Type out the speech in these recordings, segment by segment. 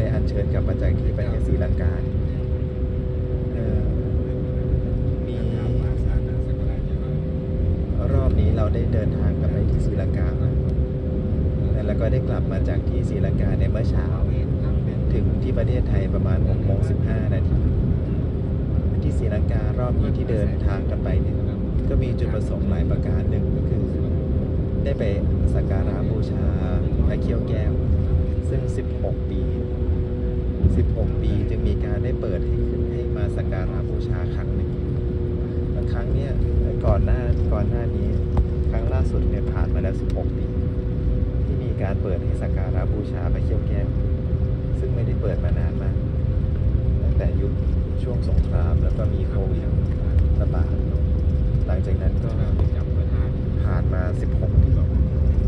ได้อัญเชิญกลับมาจากที่ประเทศศรีลังกาออมีรอบนี้เราได้เดินทางกลับไปที่ศรีลังกาแล้วแล้วก็ได้กลับมาจากที่ศรีลังกาในเมื่อเช้า ถึงที่ประเทศไทยประมาณ6โมง15 นาทีที่ศรีลังการอบนี้ที่เดินทางกันไปเนี่ยก็มีจุดประสงค์หลายประการหนึ่งก็คือ ได้ไปสักการะบูชาพระเขี้ยวแก้ว ซึ่ง 16 ปี 16 ปี จึงมีการได้เปิดให้ขึ้นให้มาสักการะบูชาครั้งหนึ่งครั้งเนี้ยก่อนหน้าก่อนหน้านี้ ครั้งล่าสุดเนี่ยผ่านมาแล้ว 16 ปี ที่มีการเปิดให้สักการะบูชาพระเขี้ยวแก้ว ซึ่งไม่ได้เปิดมานานมาก ตั้งแต่ยุคช่วงสงครามแล้วก็มีโควิดระบาดหลังจากนั้นก็ผ่านมา 16 ปี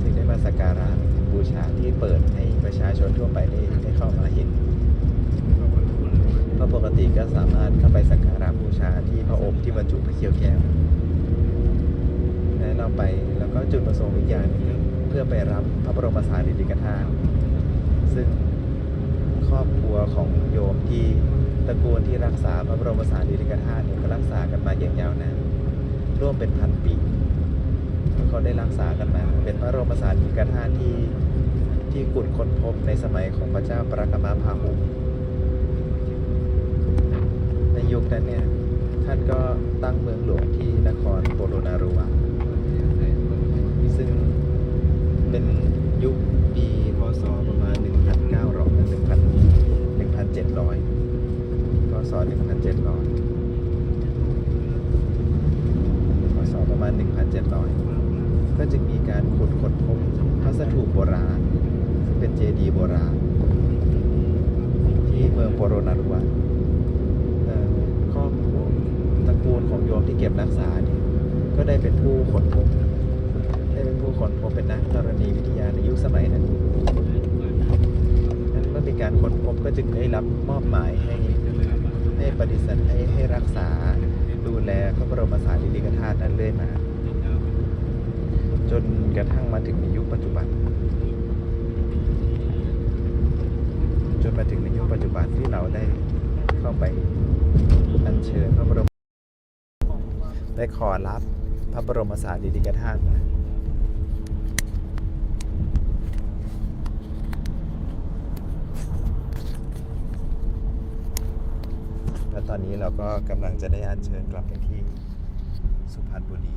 จึงได้มาสักการะบูชาที่เปิดให้ประชาชนทั่วไปได้ได้เข้ามาเห็น เพราปกติก็สามารถเข้าไปสักการะบูชาที่พระอบที่บรรจุพระเขียวแก้วและเราไปแล้วก็จุดประสงค์อีกอย่างนึงเพื่อไปรับพระบรมสารีริกธาตุซึ่งครอบครัวของโยมที่ตระกูลที่รักษาพระบรมสารีริกธาตุเนี่ยก็รักษากันมาอย่างยาวนานร่วมเป็นพันปีเขาได้รักษากันมา เป็นพระบรมสารีริกธาตุที่ที่กุดค้นพบในสมัยของพระเจ้าปรกมาพาหุ ยุคนั้นเนี่ยท่านก็ตั้งเมืองหลวงที่นครโปโลนารุวะซึ่งเป็นยุคปีพศประมาณ 1,900 1,000 1,700พศ1,700พศประมาณ 1,700 ก็จึงมีการขุดค้นพบพระสถูปโบราณซึ่งเป็นเจดีย์โบราณ ที่เมืองโปโรนารุวะเอ่อครอบครัวตระกูลของโยมที่เก็ บรักษาเนี่ยก็ได้เป็นผู้ค้นพบได้เป็นผู้ค้นพบเป็นนักธรณีวิทยาในยุคสมัยนั้นนั้นเมื่อมีการค้นพบก็จึงได้รับมอบหมายให้ให้ปฏิสันให้ให้รักษาดูแลพระบรมสารีริกธาตุนั้นเรื่อยมา จนกระทั่งมาถึงในยุคปัจจุบัน จนมาถึงในยุคปัจจุบันที่เราได้เข้าไปอัญเชิญพระบรม ได้ขอรับพระบรมสารีริกธาตุมาแล้วตอนนี้เราก็กำลังจะได้อัญเชิญกลับไปที่สุพรรณบุรี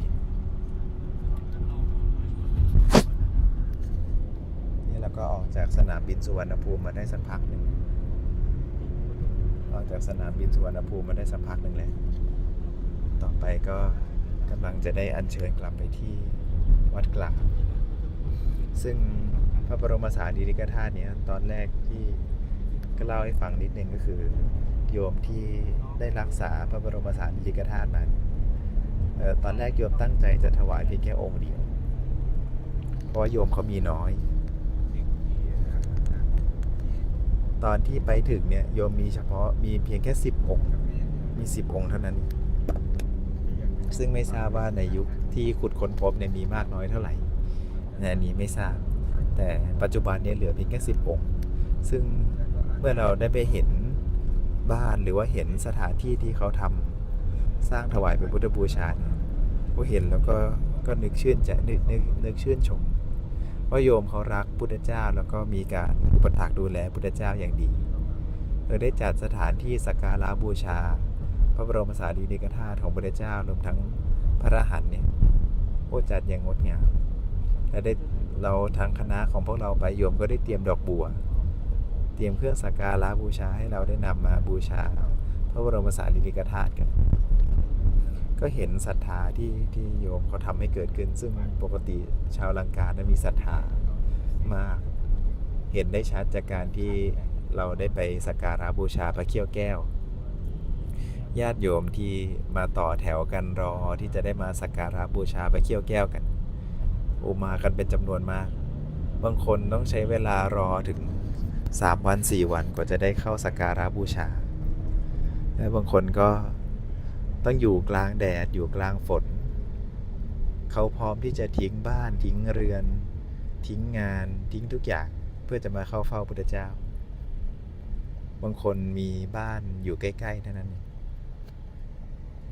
นี่เราก็ออกจากสนามบินสุวรรณภูมิมาได้สักพักหนึ่ง ออกจากสนามบินสุวรรณภูมิมาได้สักพักหนึ่งแล้ว ต่อไปก็กำลังจะได้อัญเชิญกลับไปที่วัดกลางซึ่งพระบรมสารีริกธาตุเนี้ยตอนแรกที่ก็เล่าให้ฟังนิดนึงก็คือ โยมที่ได้รักษาพระบรมสารีริกธาตุมาเออตอนแรกโยมตั้งใจจะถวายเพียงแค่องค์เดียว เพราะว่าโยมเขามีน้อย ตอนที่ไปถึงเนี่ยโยมมีเฉพาะมีเพียงแค่สิบองค์ มีสิบองค์เท่านั้น ซึ่งไม่ทราบว่าในยุคที่ขุดค้นพบเนี่ยมีมากน้อยเท่าไหร่ในอันนี้ไม่ทราบ แต่ปัจจุบันเนี่ยเหลือเพียงแค่สิบองค์ ซึ่งเมื่อเราได้ไปเห็นบ้านหรือว่าเห็นสถานที่ที่เขาทำสร้างถวายเป็นพุทธบูชาเนี่ยพอเห็นแล้วก็ก็นึกชื่นใจนึกนึกนึกชื่นชมว่าโยมเขารักพุทธเจ้าแล้วก็มีการอุปถัมภ์ดูแลพุทธเจ้าอย่างดีเออได้จัดสถานที่สักการะบูชา พระบรมสารีริกธาตุของพระเจ้ารวมทั้งพระรหันต์เนี่ยโอ้จัดอย่างงดงามและได้เราทางคณะของพวกเราไปโยมก็ได้เตรียมดอกบัว เตรียมเครื่องสักการะบูชาให้เราได้นำมาบูชา พระบรมสารีริกธาตุกัน ก็เห็นศรัทธาที่ที่โยมเขาทำให้เกิดขึ้น ซึ่งปกติชาวลังกานะมีศรัทธามาก เห็นได้ชัดจากการที่เราได้ไปสักการะบูชาพระเขี้ยวแก้ว ญาติโยมที่มาต่อแถวกันรอที่จะได้มาสักการะบูชาไปเคี่ยวแก้วกันโอมากันเป็นจำนวนมาก บางคนต้องใช้เวลารอถึง3วัน4วันกว่าจะได้เข้าสักการะบูชา และบางคนก็ต้องอยู่กลางแดดอยู่กลางฝน เขาพร้อมที่จะทิ้งบ้านทิ้งเรือน ทิ้งงานทิ้งทุกอย่างเพื่อจะมาเข้าเฝ้าพุทธเจ้า บางคนมีบ้านอยู่ใกล้ๆเท่านั้นเอง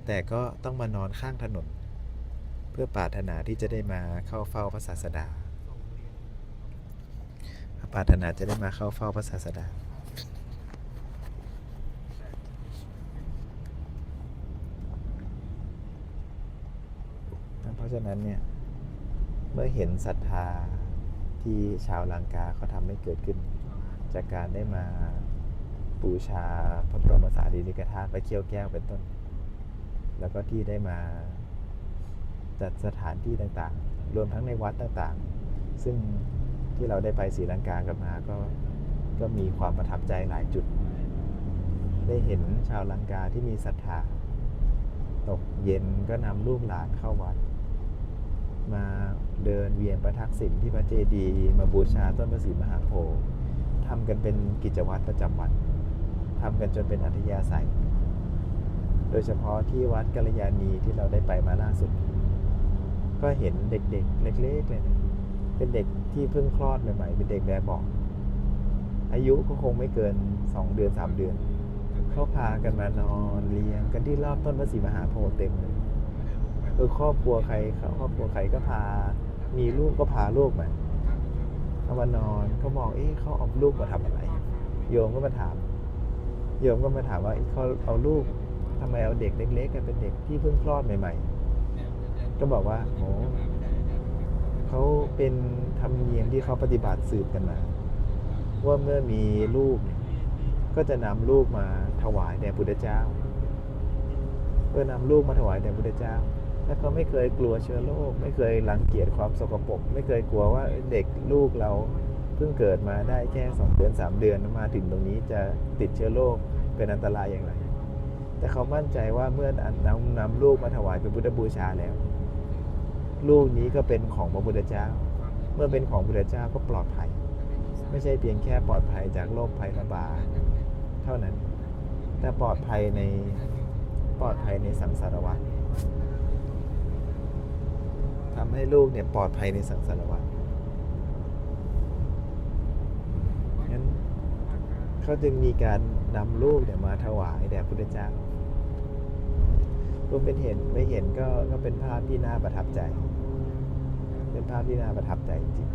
แต่ก็ต้องมานอนข้างถนน เพื่อปรารถนาที่จะได้มาเข้าเฝ้าพระศาสดาปรารถนาจะได้มาเข้าเฝ้าพระศาสดา เพราะฉะนั้นเนี่ย เมื่อเห็นศรัทธาที่ชาวลังกาเขาทำให้เกิดขึ้น จากการได้มาบูชาพระบรมสารีริกธาตุพระเขี้ยวแก้วเป็นต้น แล้วก็ที่ได้มาจัดสถานที่ต่างๆ รวมทั้งในวัดต่างๆ ซึ่งที่เราได้ไปศรีลังกากันมาก็ก็มีความประทับใจหลายจุด ได้เห็นชาวลังกาที่มีศรัทธาตกเย็นก็นำลูกหลานเข้าวัด มาเดินเวียนประทักษิณที่พระเจดีย์มาบูชาต้นพระศรีมหาโพธิ์ทำกันเป็นกิจวัตรประจำวันทำกันจนเป็นอัธยาศัย โดยเฉพาะที่วัดกัลยาณีที่เราได้ไปมาล่าสุด ก็เห็นเด็กๆ เล็กๆเลยนะเป็นเด็กที่เพิ่งคลอดใหม่ๆ เป็นเด็กแบบบอก อายุก็คงไม่เกิน 2 เดือน 3 เดือน เขาพากันมานอนเลี้ยงกันที่รอบต้นพระศรีมหาโพธิ์เต็มเลยคือครอบครัวใครเขาครอบครัวใครก็พา มีลูกก็พาลูกมาเอามานอนก็มองเอ๊ะเขาเอาลูกมาทำอะไร โยมก็มาถาม โยมก็มาถามว่าเอ๊ะเขาเอาลูก ทำไมเอาเด็กเล็กๆกันเป็นเด็กที่เพิ่งคลอดใหม่ ๆ ก็บอกว่าโอ้เขาเป็นธรรมเนียมที่เขาปฏิบัติสืบกันมา ว่าเมื่อมีลูก ก็จะนำลูกมาถวายแด่พุทธเจ้าเพื่อนำลูกมาถวายแด่พุทธเจ้าและเขาไม่เคยกลัวเชื้อโรคไม่เคยรังเกียจความสกปรกไม่เคยกลัวว่าเด็กลูกเราเพิ่งเกิดมาได้แค่สองเดือนสามเดือนมาถึงตรงนี้จะติดเชื้อโรคเป็นอันตรายอย่างไร แต่เขามั่นใจว่าเมื่อนำนำลูกมาถวายเป็นพุทธบูชาแล้ว ลูกนี้ก็เป็นของพระพุทธเจ้า เมื่อเป็นของพระพุทธเจ้าก็ปลอดภัย ไม่ใช่เพียงแค่ปลอดภัยจากโรคภัยระบาดเท่านั้น แต่ปลอดภัยในปลอดภัยในสังสารวัฏทำให้ลูกเนี่ยปลอดภัยในสังสารวัฏงั้นเขาจึงมีการนำลูกเนี่ยมาถวายแด่พระพุทธเจ้า วมเป็นเห็นไม่เห็นก็ก็เป็นภาพที่น่าประทับใจ เป็นภาพที่น่าประทับใจจริง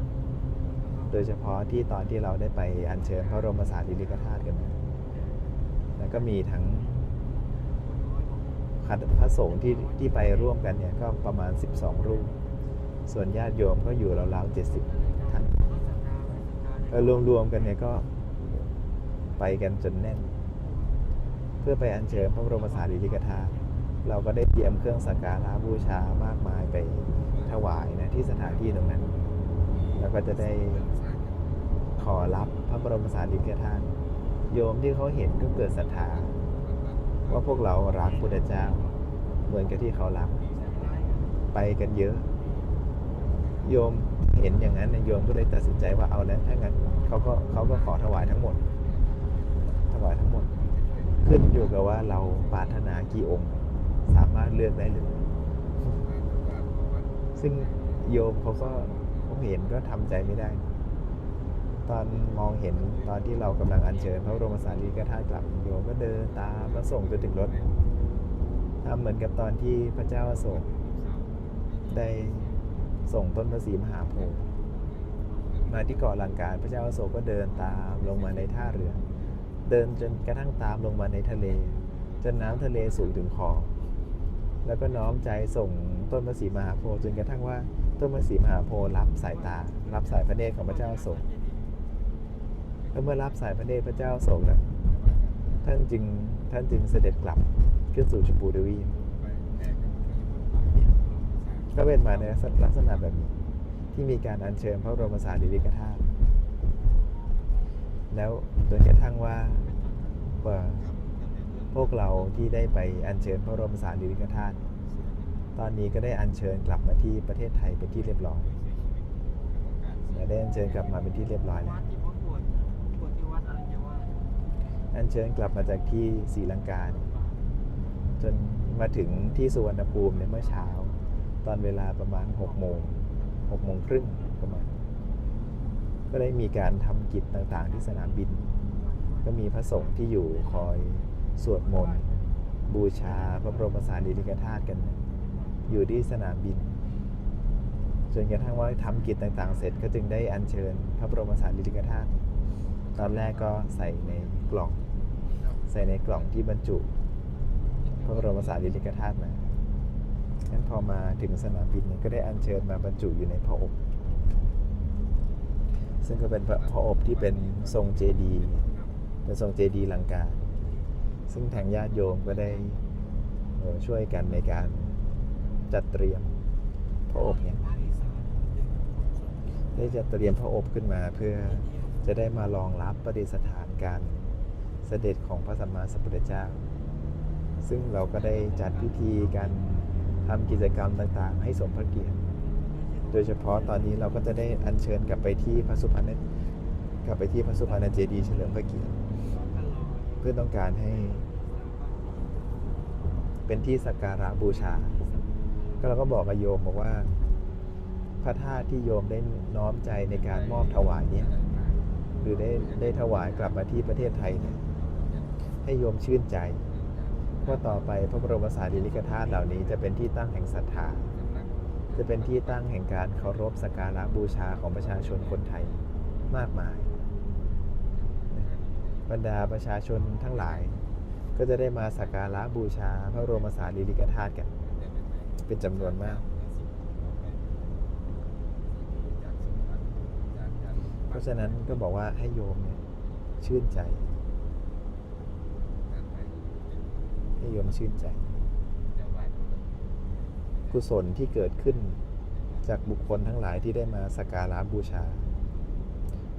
โดยเฉพาะที่ตอนที่เราได้ไปอัญเชิญพระบรมสารีริกธาตุกันมาแล้วก็มีทั้งพระสงฆ์ที่ที่ไปร่วมกันเนี่ยก็ประมาณ 12 รูป ส่วนญาติโยมก็อยู่ราวๆ70 ท่านก็รวมๆกันเนี่ยก็ไปกันจนแน่น เพื่อไปอัญเชิญพระบรมสารีริกธาตุ เราก็ได้เตรียมเครื่องสักการะบูชามากมายไปถวายนะที่สถานที่ตรงนั้น แล้วก็จะได้ขอรับพระบรมสารีริกธาตุโยมที่เขาเห็นก็เกิดศรัทธาว่าพวกเรารักพุทธเจ้า เหมือนกับที่เขารัก ไปกันเยอะ โยมเห็นอย่างนั้นโยมก็เลยตัดสินใจว่าเอาแล้วถ้างั้นเขาก็เขาก็ขอถวายทั้งหมด ถวายทั้งหมด ขึ้นอยู่กับว่าเราปรารถนากี่องค์ สามารถเลือกได้เลย ซึ่งโยมเขาก็ผมเห็นก็ทำใจไม่ได้ ตอนมองเห็นตอนที่เรากำลังอัญเชิญพระบรมสารีริกธาตุกลับโยมก็เดินตามมาส่งจนถึงรถทำเหมือนกับตอนที่พระเจ้าอโศกได้ส่งต้นพระศรีมหาโพธิ์มาที่เกาะลังการพระเจ้าอโศกก็เดินตามลงมาในท่าเรือ เดินจนกระทั่งตามลงมาในทะเล จนน้ำทะเลสูงถึงคอ แล้วก็น้อมใจส่งต้นพระศรีมหาโพธิ์จนกระทั่งว่าต้นพระศรีมหาโพธิ์รับสายตา รับสายพระเนตรของพระเจ้าอโศกแล้วเมื่อรับสายพระเนตรพระเจ้าอโศกแล้วท่านจึงท่านจึงเสด็จกลับขึ้นสู่ชมพูทวีปก็เป็นมาในลักษณะแบบนี้ที่มีการอัญเชิญพระบรมสารีริกธาตุแล้วจนกระทั่งว่าว่า พวกเราที่ได้ไปอัญเชิญพระบรมสารีริกธาตุตอนนี้ก็ได้อัญเชิญกลับมาที่ประเทศไทยเป็นที่เรียบร้อยและได้อัญเชิญกลับมาเป็นที่เรียบร้อยแล้วอัญเชิญกลับมาจากที่ศรีลังกาจนมาถึงที่สุวรรณภูมิเนี่ยเมื่อเช้า ตอนเวลาประมาณ6โมง6โมงครึ่งประมาณ ก็ได้มีการทำกิจต่างๆที่สนามบิน ก็มีพระสงฆ์ที่อยู่คอย สวดมนต์บูชาพระบรมสารีริกธาตุกัน อยู่ที่สนามบินจนกระทั่งว่าทำกิจต่างๆ เสร็จก็จึงได้อัญเชิญ พระบรมสารีริกธาตุตอนแรกก็ใส่ในกล่อง ใส่ในกล่องที่บรรจุ พระบรมสารีริกธาตุมางั้นพอมาถึงสนามบินก็ได้อัญเชิญมาบรรจุอยู่ในพระอบ ซึ่งก็เป็นพระอบที่เป็นทรงเจดียเป็นทรงเจดียลังกา ซึ่งทางญาติโยมก็ได้ช่วยกันในการจัดเตรียมพระอบเนี่ยได้จัดเตรียมพระอบขึ้นมาเพื่อจะได้มารองรับประดิษฐานการเสด็จของพระสัมมาสัมพุทธเจ้า ซึ่งเราก็ได้จัดพิธีการทำกิจกรรมต่างๆ ให้สมพระเกียรติ โดยเฉพาะตอนนี้เราก็จะได้อัญเชิญกลับไปที่พระสุพรรณกลับไปที่พระสุพรรณเจดีย์เฉลิมพระเกียรติ เพื่อต้องการให้ เป็นที่สักการะบูชา ก็เราก็บอกกับโยมบอกว่า พระธาตุที่โยมได้น้อมใจในการมอบถวายเนี่ยหรือได้ได้ถวายกลับมาที่ประเทศไทยเนี่ยให้โยมชื่นใจว่าต่อไปพระบรมสารีริกธาตุเหล่านี้จะเป็นที่ตั้งแห่งศรัทธาจะเป็นที่ตั้งแห่งการเคารพสักการะบูชาของประชาชนคนไทยมากมาย บรรดาประชาชนทั้งหลาย ก็จะได้มาสักการะบูชา พระบรมสารีริกธาตุกัน เป็นจำนวนมาก เพราะฉะนั้นก็บอกว่าให้โยมเนี่ยชื่นใจ ให้โยมชื่นใจ กุศลที่เกิดขึ้นจากบุคคลทั้งหลายที่ได้มาสักการะบูชา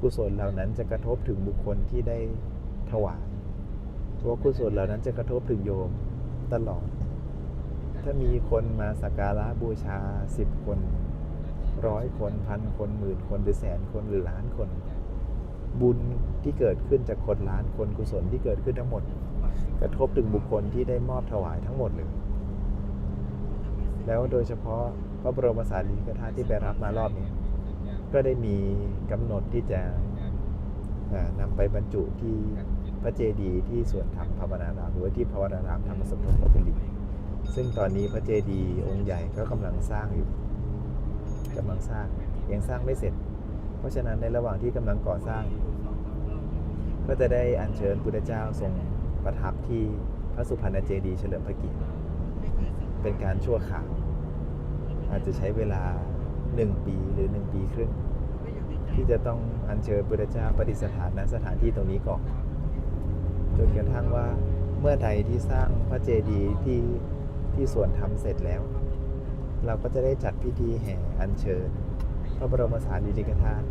กุศลเหล่านั้นจะกระทบถึงบุคคลที่ได้ ถวายเพราะกุศลเหล่านั้นจะกระทบถึงโยมตลอด ถ้ามีคนมาสักการะบูชาสิบคนร้อยคนพันคนหมื่นคนหรือแสนคนหรือล้านคน บุญที่เกิดขึ้นจากคนล้านคนกุศลที่เกิดขึ้นทั้งหมด กระทบถึงบุคคลที่ได้มอบถวายทั้งหมดเลยแล้วโดยเฉพาะพระบรมสารีริกธาตุที่ไปรับมารอบนี้ ก็ได้มีกำหนดที่จะอ่านำไปบรรจุที่ พระเจดีย์ที่สวนธรรมภาวนารามหรือว่าที่ภาวนารามธรรมสมทบลพบุรีซึ่งตอนนี้พระเจดีย์องค์ใหญ่ก็กำลังสร้างอยู่กำลังสร้างยังสร้างไม่เสร็จ เพราะฉะนั้นในระหว่างที่กำลังก่อสร้าง ก็จะได้อัญเชิญพุทธเจ้าทรงประทับที่พระสุพรรณเจดีย์เฉลิมพระเกียรติเป็นการชั่วคราวอาจจะใช้เวลา 1 ปีหรือ 1 ปีครึ่งที่จะต้องอัญเชิญพุทธเจ้าประดิษฐานณสถานที่ตรงนี้ก่อน จนกระทั่งว่าเมื่อใดที่สร้างพระเจดีย์ที่ที่สวนทำเสร็จแล้ว เราก็จะได้จัดพิธีแห่อัญเชิญ พระบรมสารีริกธาตุ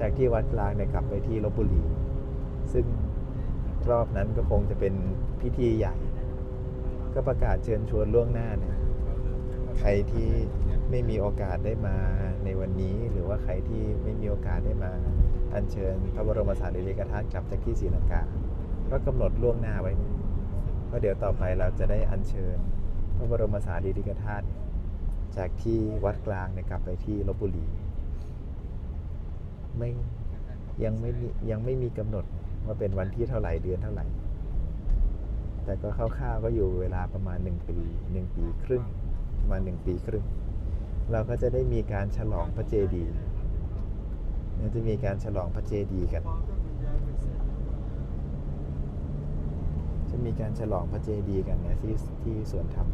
จากที่วัดกลางเนี่ยกลับไปที่ลบบุรี ซึ่งรอบนั้นก็คงจะเป็นพิธีใหญ่ ก็ประกาศเชิญชวนล่วงหน้าเนี่ยใครที่ไม่มีโอกาสได้มาในวันนี้หรือว่าใครที่ไม่มีโอกาสได้มาอัญเชิญพระบรมสารีริกธาตุกลับจากที่ศรีลังกา ก็กำหนดล่วงหน้าไว้เนี่ยเพราะเดี๋ยวต่อไปเราจะได้อัญเชิญ พระบรมสารีริกธาตุจากที่วัดกลางเนี่ยกลับไปที่ลบบุรี ไม่ยังไม่มียังไม่มีกำหนดว่าเป็นวันที่เท่าไหร่เดือนเท่าไหร่ แต่ก็คร่าวๆก็อยู่เวลาประมาณหนึ่งปีหนึ่งปีครึ่งประมาณหนึ่งปีครึ่ง เราก็จะได้มีการฉลองพระเจดีย์เนี่ยจะมีการฉลองพระเจดีย์กัน จะมีการฉลองพระเจดีย์กันนะที่ที่สวนธรรม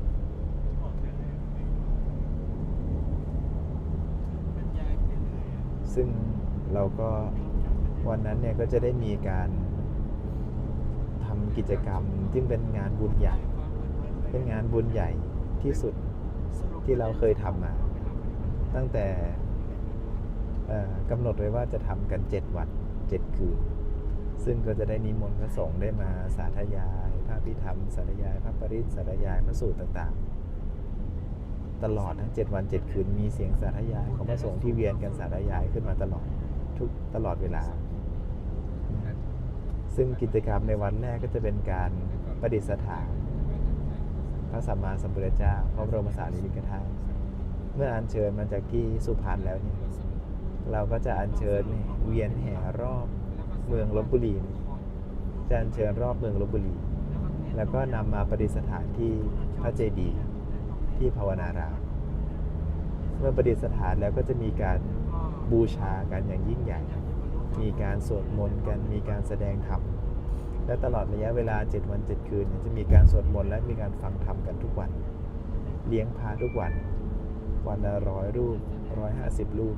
ซึ่งเราก็วันนั้นเนี่ยก็จะได้มีการทำกิจกรรมที่เป็นงานบุญใหญ่ เป็นงานบุญใหญ่ที่สุดที่เราเคยทำมา ตั้งแต่กำหนดไว้ว่าจะทำกัน 7 วัน 7 คืน ซึ่งก็จะได้นิมนต์พระสงฆ์ได้มาสาธยาย ภิธรรมสารยายพระปริศสารยายพระสูตรต่างๆ ตลอดทั้ง 7 วัน 7 คืนมีเสียงสารยายของพระสงฆ์ที่เวียนกันสารยายขึ้นมาตลอดทุกตลอดเวลา ซึ่งกิจกรรมในวันแรกก็จะเป็นการประดิษฐานพระสัมมาสัมพุทธเจ้าพระบรมสารีริกธาตุเมื่ออัญเชิญมาจากที่สุพรรณแล้วเนี่ยเราก็จะอัญเชิญเวียนแห่รอบเมืองลบบุรีจะอัญเชิญรอบเมืองลบบุรี แล้วก็นำมาประดิษฐานที่พระเจดีย์ที่ภาวนารามเมื่อประดิษฐานแล้วก็จะมีการบูชากันอย่างยิ่งใหญ่ มีการสวดมนต์กัน มีการแสดงธรรม และตลอดระยะเวลา 7 วัน 7 คืน จะมีการสวดมนต์และมีการฟังธรรมกันทุกวัน เลี้ยงพาทุกวัน วันละร้อยรูปร้อยห้าสิบรูป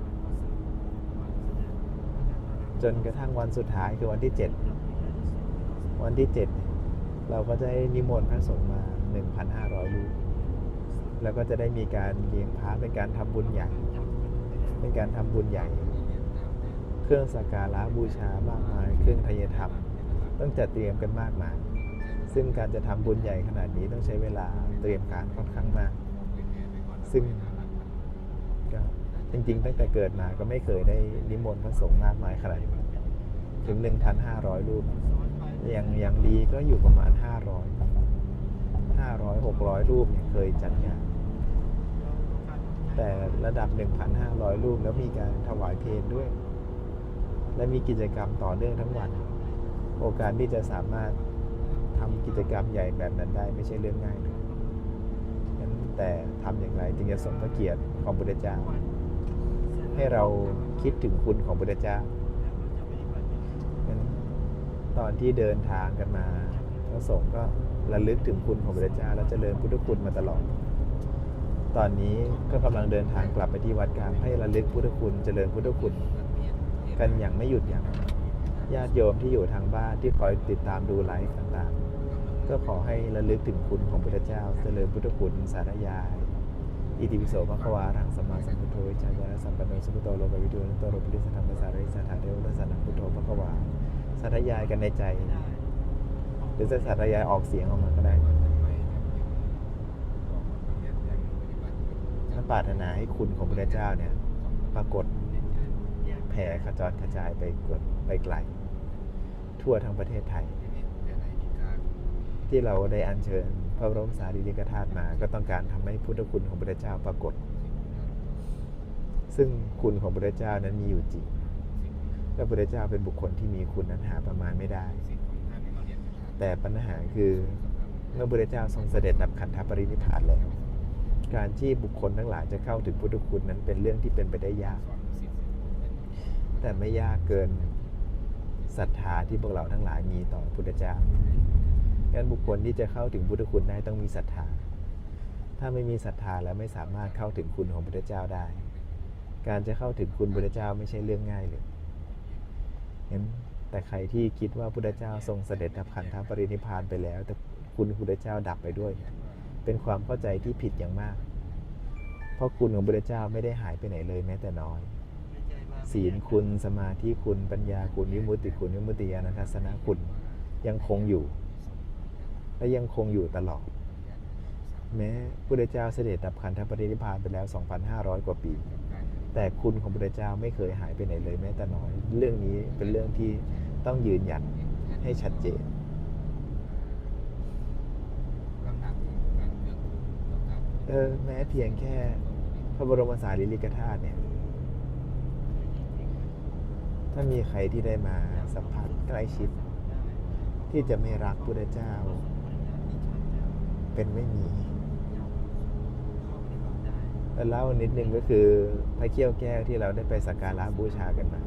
จนกระทั่งวันสุดท้ายคือวันที่ 7 วันที่ 7 เราก็จะได้นิมนต์พระสงฆ์มา 1,500รูปแล้วก็จะได้มีการเลี้ยงพระเป็นการทำบุญใหญ่เป็นการทำบุญใหญ่ เครื่องสักการะบูชามากมาย เครื่องทยธรรม ต้องจัดเตรียมกันมากมาย ซึ่งการจะทำบุญใหญ่ขนาดนี้ต้องใช้เวลาเตรียมการค่อนข้างมาก ซึ่งก็จริงๆ ตั้งแต่เกิดมาก็ไม่เคยได้นิมนต์พระสงฆ์มากมายขนาดนี้ถึง 1,500 รูป อย่างอย่างดีก็อยู่ประมาณ 500 500 600 รูปเนี่ยเคยจัดงาน แต่ระดับ 1,500 รูปแล้วมีการถวายเพลงด้วย และมีกิจกรรมต่อเนื่องทั้งวัน โอกาสที่จะสามารถทำกิจกรรมใหญ่แบบนั้นได้ไม่ใช่เรื่องง่ายเลยงั้นแต่ทำอย่างไรจึงจะสมพระเกียรติของพุทธเจ้าให้เราคิดถึงคุณของพุทธเจ้า ตอนที่เดินทางกันมาพระสงฆ์ก็ระลึกถึงคุณของพุทธเจ้า และเจริญพุทธคุณมาตลอด ตอนนี้ก็กำลังเดินทางกลับไปที่วัดกลางให้ระลึกพุทธคุณเจริญพุทธคุณ กันอย่างไม่หยุดยัง้งญาติโยมที่อยู่ทางบ้านที่คอยติดตามดูไลฟ์ต่างๆ ก็ขอให้ระลึกถึงคุณของพุทธเจ้า เจริญพุทธคุณสารยายอิติปิโสภควารังสัมมาสัมพุทโธวิจารณสัมปันโนสุขโตโลกวิทูนโตโรปุริสธรรมสาริสถาเทวรัสนังพุทโธภควาาธยายกันในใจ หรือจะสาธยายออกเสียงออกมาก็ได้ถ้าปรารถนาให้คุณของพระเจ้าเนี่ย ปรากฏแผ่ขจรกระจายไปกดไปไกล ทั่วทั้งประเทศไทย ที่เราได้อัญเชิญ พระบรมสารีริกธาตุมา ก็ต้องการทำให้พุทธคุณของพระเจ้าปรากฏ ซึ่งคุณของพระเจ้านั้นมีอยู่จริง และพระเจ้าเป็นบุคคลที่มีคุณนั้นหาประมาณไม่ได้ แต่ปัญหาคือเมื่อพระเจ้าทรงเสด็จดับขันธปรินิพพานแล้ว การที่บุคคลทั้งหลายจะเข้าถึงพุทธคุณนั้นเป็นเรื่องที่เป็นไปได้ยาก แต่ไม่ยากเกินศรัทธาที่พวกเราทั้งหลายมีต่อพุทธเจ้างั้นบุคคลที่จะเข้าถึงพุทธคุณได้ต้องมีศรัทธา ถ้าไม่มีศรัทธาแล้วไม่สามารถเข้าถึงคุณของพุทธเจ้าได้ การจะเข้าถึงคุณพุทธเจ้าไม่ใช่เรื่องง่ายเลย งั้นแต่ใครที่คิดว่าพุทธเจ้าทรงเสด็จดับขันธปรินิพพานไปแล้ว แต่คุณพุทธเจ้าดับไปด้วย เป็นความเข้าใจที่ผิดอย่างมาก เพราะคุณของพุทธเจ้าไม่ได้หายไปไหนเลยแม้แต่น้อย ศีลคุณสมาธิคุณปัญญาคุณวิมุตติคุณวิมุตติญาณทัศนคุณยังคงอยู่ และยังคงอยู่ตลอด แม้พุทธเจ้าเสด็จดับขันธปรินิพพานไปแล้ว 2,500 กว่าปี แต่คุณของพุทธเจ้าไม่เคยหายไปไหนเลยแม้แต่น้อย เรื่องนี้เป็นเรื่องที่ต้องยืนยันให้ชัดเจนเออแม้เพียงแค่พระบรมสารีริกธาตุเนี่ย ถ้ามีใครที่ได้มาสัมผัสใกล้ชิด ที่จะไม่รักพุทธเจ้า เป็นไม่มีแล้ว เล่านิดนึงก็คือพระเขี้ยวแก้วที่เราได้ไปสักการะบูชากันมา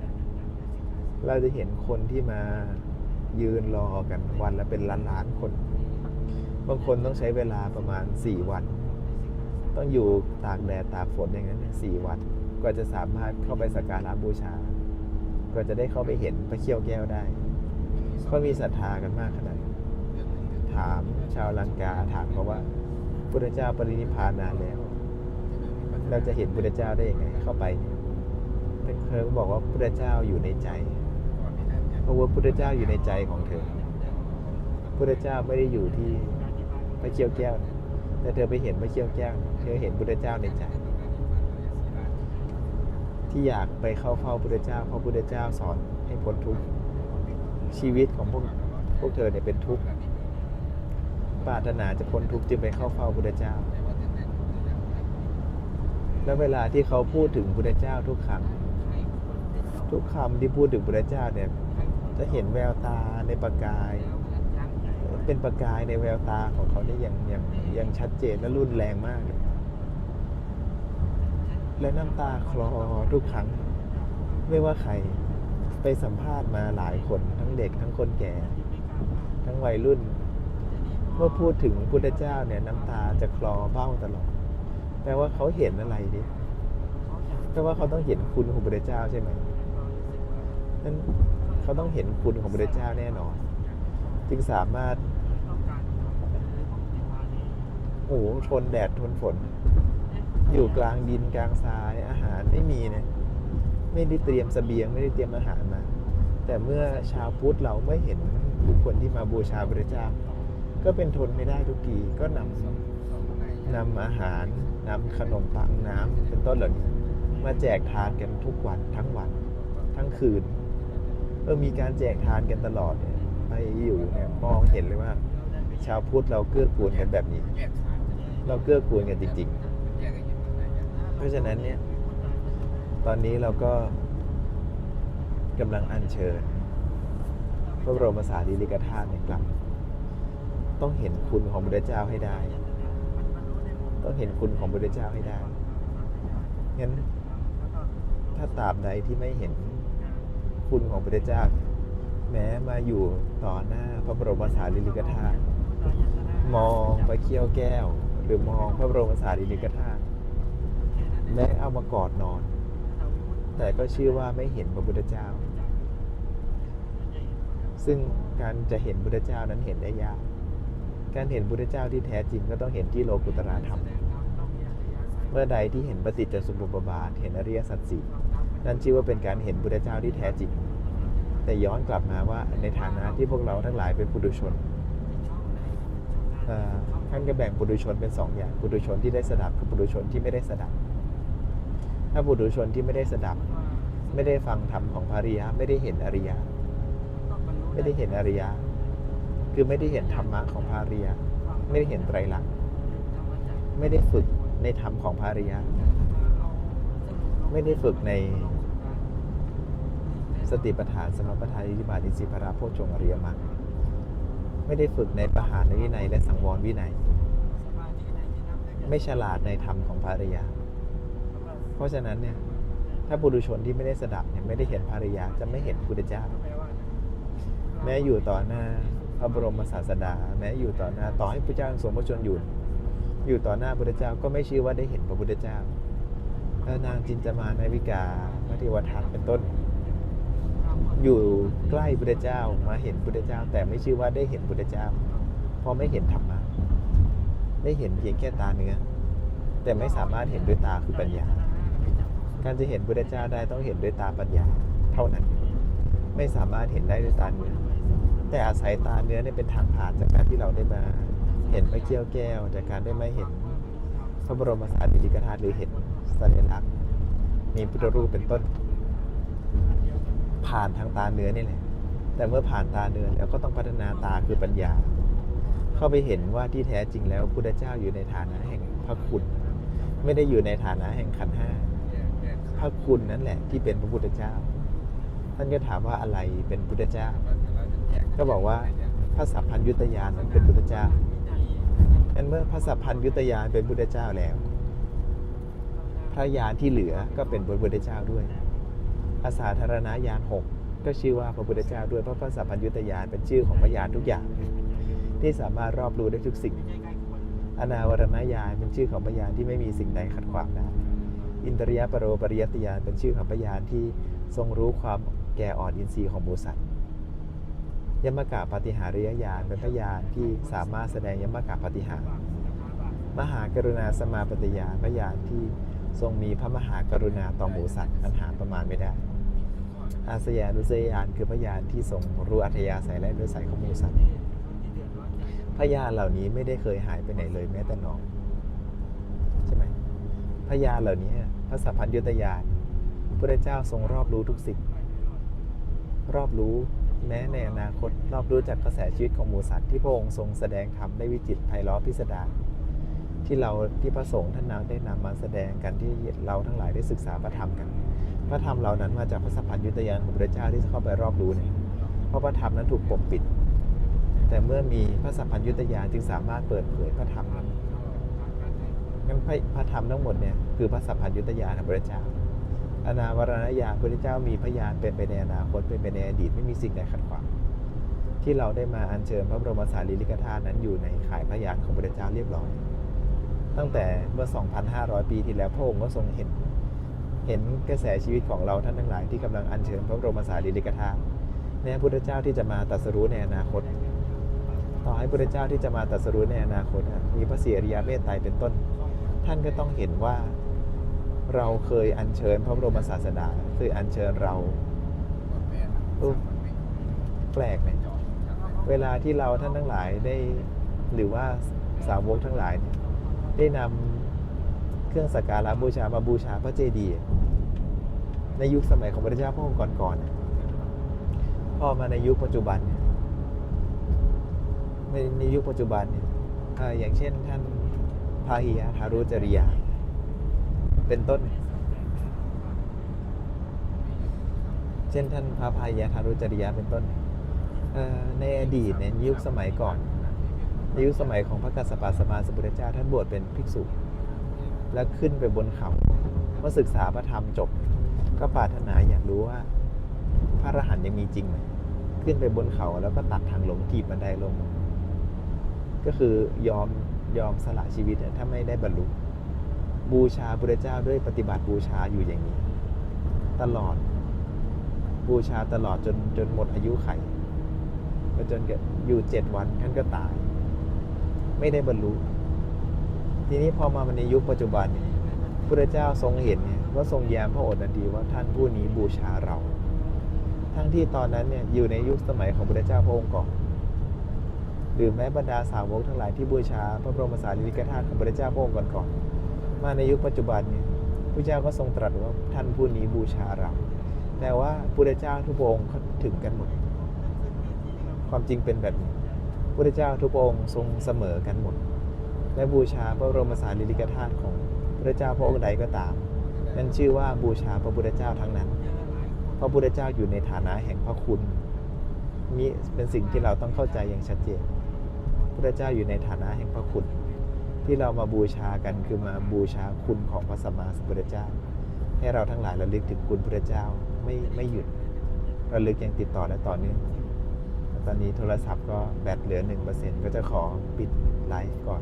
เราจะเห็นคนที่มายืนรอกันวันละเป็นล้านล้านๆคน บางคนต้องใช้เวลาประมาณ 4 วัน ต้องอยู่ตากแดดตากฝนอย่างนั้นสี่วันกว่าจะสามารถเข้าไปสักการะบูชา ก็จะได้เข้าไปเห็นพระเขี้ยวแก้วได้เขามีศรัทธากันมากขนาดไหนถามชาวลังกาถามเขาว่าพุทธเจ้าปรินิพพานนานแล้ว เราจะเห็นพุทธเจ้าได้ยังไงเข้าไปเธอก็บอกว่าพุทธเจ้าอยู่ในใจเพราะว่าพุทธเจ้าอยู่ในใจของเธอพุทธเจ้าไม่ได้อยู่ที่พระเขี้ยวแก้วแต่เธอไปเห็นพระเขี้ยวแก้วเธอเห็นพุทธเจ้าในใจ ที่อยากไปเข้าเฝ้าพุทธเจ้าเพราะพุทธเจ้าสอนให้พ้นทุกข์ชีวิตของพวกพวกเธอเนี่ยเป็นทุกข์ปรารถนาจะพ้นทุกข์จึงไปเข้าเฝ้าพุทธเจ้า แล้วเวลาที่เขาพูดถึงพุทธเจ้าทุกครั้งทุกคำที่พูดถึงพุทธเจ้าเนี่ยจะเห็นแววตาในประกาย เป็นประกายในแววตาของเขาเนี่ยยังยังยังชัดเจนและรุนแรงมากเลยและน้ำตาคลอทุกครั้ง ไม่ว่าใครไปสัมภาษณ์มาหลายคนทั้งเด็กทั้งคนแก่ ทั้งวัยรุ่น เมื่อพูดถึงพุทธเจ้าเนี่ยน้ำตาจะคลอเบ้าตลอด แปลว่าเขาเห็นอะไรดิแปลว่าเขาต้องเห็นคุณของพุทธเจ้าใช่ไหมนั้นเขาต้องเห็นคุณของพุทธเจ้าแน่นอน จึงสามารถ โอ้โหทนแดดทนฝน อยู่กลางดินกลางทรายอาหารไม่มีเนี่ยไม่ได้เตรียมเสบียงไม่ได้เตรียมอาหารมา แต่เมื่อชาวพุทธเราไม่เห็นบุคคลที่มาบูชาพระเจ้า ก็เป็นทนไม่ได้ทุกทีก็นำนำอาหาร นำขนมปังน้ำเป็นต้นเหล่านี้มาแจกทานกันทุกวันทั้งวันทั้งคืนเออมีการแจกทานกันตลอดเนี่ยไปอยู่เนี่ยมองเห็นเลยว่า ชาวพุทธเราเกื้อกูลกันแบบนี้ เราเกื้อกูลกันจริง ๆ เพราะฉะนั้นเนี่ยตอนนี้เราก็กำลังอัญเชิญพระบรมสารีริกธาตุเนี่ยกลับ ต้องเห็นคุณของพระเจ้าให้ได้ ต้องเห็นคุณของพระพุทธเจ้าให้ได้งั้นถ้าตราบใดที่ไม่เห็นคุณของพระพุทธเจ้า แม้มาอยู่ต่อหน้าพระบรมสารีริกธาตุมองพระเขี้ยวแก้ว หรือมองพระบรมสารีริกธาตุแม้เอามากอดนอน แต่ก็ชื่อว่าไม่เห็นพระพุทธเจ้า ซึ่งการจะเห็นพุทธเจ้านั้นเห็นได้ยากการเห็นพุทธเจ้าที่แท้จริงก็ต้องเห็นที่โลกุตตรธรรม เมื่อใดที่เห็นปฏิจจสมุปบาทเห็นอริยสัจสี่นั่นชื่อว่าเป็นการเห็นพุทธเจ้าที่แท้จริง แต่ย้อนกลับมาว่าในฐานะที่พวกเราทั้งหลายเป็นปุถุชนท่านก็แบ่งปุถุชนเป็นสองอย่างปุถุชนที่ได้สดับกับปุถุชนที่ไม่ได้สดับ ถ้าปุถุชนที่ไม่ได้สดับ ไม่ได้ฟังธรรมของพระริยะไม่ได้เห็นอริยะไม่ได้เห็นอริยะคือไม่ได้เห็นธรรมะของพระริยะไม่ได้เห็นไตรลักษณ์ไม่ได้ฝึก ในธรรมของพระริยะ ไม่ได้ฝึกในสติปัฏฐานสมปัฏฐานอิทธิบาทอินทรีย์พระโพชฌงอริยมรรคไม่ได้ฝึกในประหารวินัยและสังวรวินัย ไม่ฉลาดในธรรมของภรรยา เพราะฉะนั้นเนี่ยถ้าบุรุชนที่ไม่ได้สดับเนี่ยไม่ได้เห็นภรรยาจะไม่เห็นพุทธเจ้า แม้อยู่ต่อหน้าพระบรมศาสดา แม้อยู่ต่อหน้าต่อให้พระเจ้าทรงพระชนอยู่ อยู่ต่อหน้าพุทธเจ้าก็ไม่ชื่อว่าได้เห็นพระพุทธเจ้าพระนางจินจามานาวิกาพระเทวทัตเป็นต้น อยู่ใกล้พุทธเจ้ามาเห็นพุทธเจ้า แต่ไม่ชื่อว่าได้เห็นพุทธเจ้า เพราะไม่เห็นธรรมะได้เห็นเพียงแค่ตาเนื้อ แต่ไม่สามารถเห็นด้วยตาคือปัญญา การจะเห็นพุทธเจ้าได้ต้องเห็นด้วยตาปัญญาเท่านั้น ไม่สามารถเห็นได้ด้วยตาเนื้อแต่อาศัยตาเนื้อเนี่ยเป็นทางผ่านจากการที่เราได้มา ห็นพระเกี้ยวแก้ว จากการได้มาเห็นพระบรมสารีริกธาตุหรือเห็นสัญลักษณ์มีพุทธรูปเป็นต้น ผ่านทางตาเนื้อนี่แหละ แต่เมื่อผ่านตาเนื้อแล้วก็ต้องพัฒนาตาคือปัญญา เข้าไปเห็นว่าที่แท้จริงแล้วพุทธเจ้าอยู่ในฐานะแห่งพระคุณ ไม่ได้อยู่ในฐานะแห่งขันห้าพระคุณนั่นแหละที่เป็นพระพุทธเจ้า ท่านก็ถามว่าอะไรเป็นพุทธเจ้า ก็บอกว่าพระสัพพัญยุตยานนั้นเป็นพุทธเจ้า งั้นเมื่อพระสัพพัญยุตยานเป็นพุทธเจ้าแล้ว พระญาณที่เหลือก็เป็นพระพุทธเจ้าด้วยอาสาธารณญาณหกก็ชื่อว่าพระพุทธเจ้าด้วยเพราะพระสัพพัญญุตญาณเป็นชื่อของพยานทุกอย่าง ที่สามารถรอบรู้ได้ทุกสิ่ง อนาวรณญาณเป็นชื่อของพยานที่ไม่มีสิ่งใดขัดขวางได้อินทรียปโรปริยติญาณเป็นชื่อของพยานที่ทรงรู้ความแก่อ่อนอินทรีย์ของหมูสัตว ยมกะปฏิหาริยญาณเป็นพยานที่สามารถแสดงยมกะปฏิหาร มหากรุณาสมาปฏิญาณพยานที่ทรงมีพระมหากรุณาต่อหมูสัตว์อันหาประมาณไม่ได้ อาสยานุสยานคือพยานที่ทรงรู้อัธยาศัยและนิสัยของหมูสัตว์พยานเหล่านี้ไม่ได้เคยหายไปไหนเลยแม้แต่น้องใช่ไหมพยานเหล่านี้พระสัพพัญญุตญาณพระเจ้าทรงรอบรู้ทุกสิ่งรอบรู้ แม้ในอนาคตรอบรู้จากกระแสชีวิตของหมูสัตว์ที่พระองค์ทรงแสดงธรรมได้วิจิตรไพเราะพิสดารที่เราที่พระสงฆ์ท่านนำได้นำมาแสดงกันที่เราทั้งหลายได้ศึกษาพระธรรมกัน พระธรรมเหล่านั้นมาจากพระสัพพัญญุตญาณของพระเจ้าที่เข้าไปรอบรู้เนี่ยเพราะพระธรรมนั้นถูกปกปิด แต่เมื่อมีพระสัพพัญญุตญาณจึงสามารถเปิดเผยพระธรรมนั้นงั้นพระธรรมทั้งหมดเนี่ยคือพระสัพพัญญุตญาณของพระเจ้า อนาวรณญาพระเจ้ามีพยานเป็นไปในอนาคตเป็นไปในอดีตไม่มีสิ่งใดขัดขวางที่เราได้มาอัญเชิญพระบรมสารีริกธาตุนั้นอยู่ในข่ายพยานของพระเจ้าเรียบร้อย ตั้งแต่เมื่อ 2,500 ปีที่แล้วพระองค์ก็ทรงเห็น เห็นกระแสชีวิตของเราท่านทั้งหลายที่กำลังอัญเชิญพระบรมสารีริกธาตุในพระพุทธเจ้าที่จะมาตรัสรู้ในอนาคต ต่อให้พระพุทธเจ้าที่จะมาตรัสรู้ในอนาคตมีพระศรีอริยาเมตไตรเป็นต้น ท่านก็ต้องเห็นว่า เราเคยอัญเชิญพระบรมศาสดาเคยอัญเชิญเราอุ๊ยแปลกไหมเวลาที่เราท่านทั้งหลายได้ หรือว่าสาวกทั้งหลายเนี่ยได้นำเครื่องสักการะบูชามาบูชาพระเจดีย์ในยุคสมัยของพระเจ้าพระองค์ก่อนๆเนี่ยพอมาในยุคปัจจุบันเนี่ยในในยุคปัจจุบันเนี่ยเอ่ออย่างเช่นท่านพาหิยะทารุจริยา เป็นต้น เช่นท่านพระพายะทารุจริยาเป็นต้นในอดีตในยุคสมัยก่อนในยุคสมัยของพระกัสสปะสมาสมพุทธเจ้าท่านบวชเป็นภิกษุ แล้วขึ้นไปบนเขาเมื่อศึกษาพระธรรมจบ ก็ปรารถนาอยากรู้ว่า พระอรหันต์ยังมีจริงไหมขึ้นไปบนเขาแล้วก็ตัดทางลงกีบบันไดลง ก็คือยอมยอมสละชีวิตถ้าไม่ได้บรรลุ บูชาพระเจ้าด้วยปฏิบัติบูชาอยู่อย่างนี้ ตลอดบูชาตลอดจนจนหมดอายุไขก็จนเกิดอยู่เจ็ดวันท่านก็ตาย ไม่ได้บรรลุ ทีนี้พอมาในยุคปัจจุบันเนี่ยพระเจ้าทรงเห็นเนี่ยว่าทรงแย้มพระโอษฐ์ทันทีว่าท่านผู้นี้บูชาเรา ทั้งที่ตอนนั้นเนี่ยอยู่ในยุคสมัยของพระเจ้าพระองค์ก่อนหรือแม้บรรดาสาวกทั้งหลายที่บูชาพระบรมสารีริกธาตุของพระเจ้าพระองค์ก่อนๆ มาในยุคปัจจุบันเนี่ยพระเจ้าก็ทรงตรัสว่าท่านผู้นี้บูชาเราแต่ว่าพระเจ้าทุกองค์เขาถึงกันหมด ความจริงเป็นแบบนี้พระเจ้าทุกองค์ทรงเสมอกันหมด และบูชาพระบรมสารีริกธาตุของพระเจ้าพระองค์ใดก็ตามนั่นชื่อว่าบูชาพระพุทธเจ้าทั้งนั้น พระพุทธเจ้าอยู่ในฐานะแห่งพระคุณนี่เป็นสิ่งที่เราต้องเข้าใจอย่างชัดเจนพระเจ้าอยู่ในฐานะแห่งพระคุณ ที่เรามาบูชากันคือมาบูชาคุณของพระสัมมาสัมพุทธเจ้า ให้เราทั้งหลายระลึกถึงคุณพระเจ้าไม่ไม่หยุดระลึกยังติดต่อและต่อเนื่องตอนนี้โทรศัพท์ก็แบตเหลือ1%ก็จะขอปิดไลฟ์ก่อน